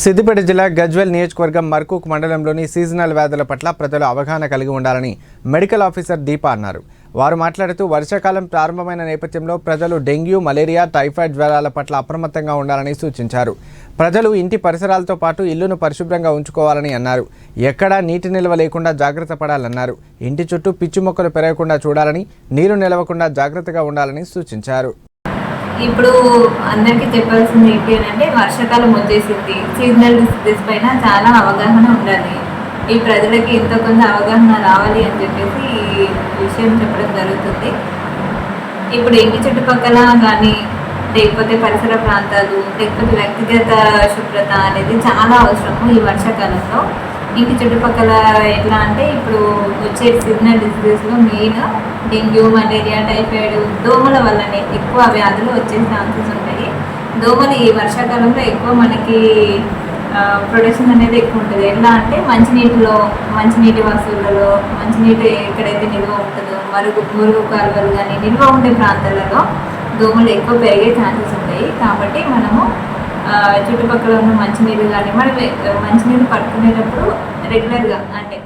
సిద్దిపేట జిల్లా గజ్వెల్ నియోజకవర్గం మర్కూక్ మండలంలోని సీజనల్ వ్యాధుల పట్ల ప్రజలు అవగాహన కలిగి ఉండాలని మెడికల్ ఆఫీసర్ దీప అన్నారు. వారు మాట్లాడుతూ వర్షాకాలం ప్రారంభమైన నేపథ్యంలో ప్రజలు డెంగ్యూ మలేరియా టైఫాయిడ్ జ్వరాల పట్ల అప్రమత్తంగా ఉండాలని సూచించారు. ప్రజలు ఇంటి పరిసరాలతో పాటు ఇల్లును పరిశుభ్రంగా ఉంచుకోవాలని అన్నారు. ఎక్కడా నీటి నిల్వ లేకుండా జాగ్రత్త పడాలన్నారు. ఇంటి చుట్టూ పిచ్చి మొక్కలు పెరగకుండా చూడాలని నీరు నిలవకుండా జాగ్రత్తగా ఉండాలని సూచించారు. ఇప్పుడు అందరికీ చెప్పాల్సింది ఏంటి అని అంటే వర్షాకాలం వచ్చేసింది. సీజనల్ డిసీజెస్ పైన చాలా అవగాహన ఉండాలి. ఈ ప్రజలకి ఇంత కొంత అవగాహన రావాలి అని చెప్పేసి ఈ విషయం చెప్పడం జరుగుతుంది. ఇప్పుడు ఇంటి చుట్టుపక్కల కానీ లేకపోతే పరిసర ప్రాంతాలు లేకపోతే వ్యక్తిగత శుభ్రత అనేది చాలా అవసరము ఈ వర్షాకాలంలో. ఇంటి చుట్టుపక్కల ఎట్లా అంటే ఇప్పుడు వచ్చే సీజనల్ డిసీజెస్లో మెయిన్ డెంగ్యూ మలేరియా టైఫాయిడ్ దోమల వల్లనే ఎక్కువ వ్యాధులు వచ్చే ఛాన్సెస్ ఉంటాయి. దోమలు ఈ వర్షాకాలంలో ఎక్కువ మనకి ప్రొడక్షన్ అనేది ఎక్కువ ఉంటుంది. ఎలా అంటే మంచినీటిలో మంచినీటి వస్తువులలో మంచినీటి ఎక్కడైతే నిల్వ ఉంటుందో మరుగు మురుగు కాలువలు కానీ నిల్వ ఉండే ప్రాంతాలలో దోమలు ఎక్కువ పెరిగే ఛాన్సెస్ ఉంటాయి. కాబట్టి మనము చుట్టుపక్కల ఉన్న మంచినీరు కానీ మనం మంచినీరు పట్టుకునేటప్పుడు రెగ్యులర్గా అంటే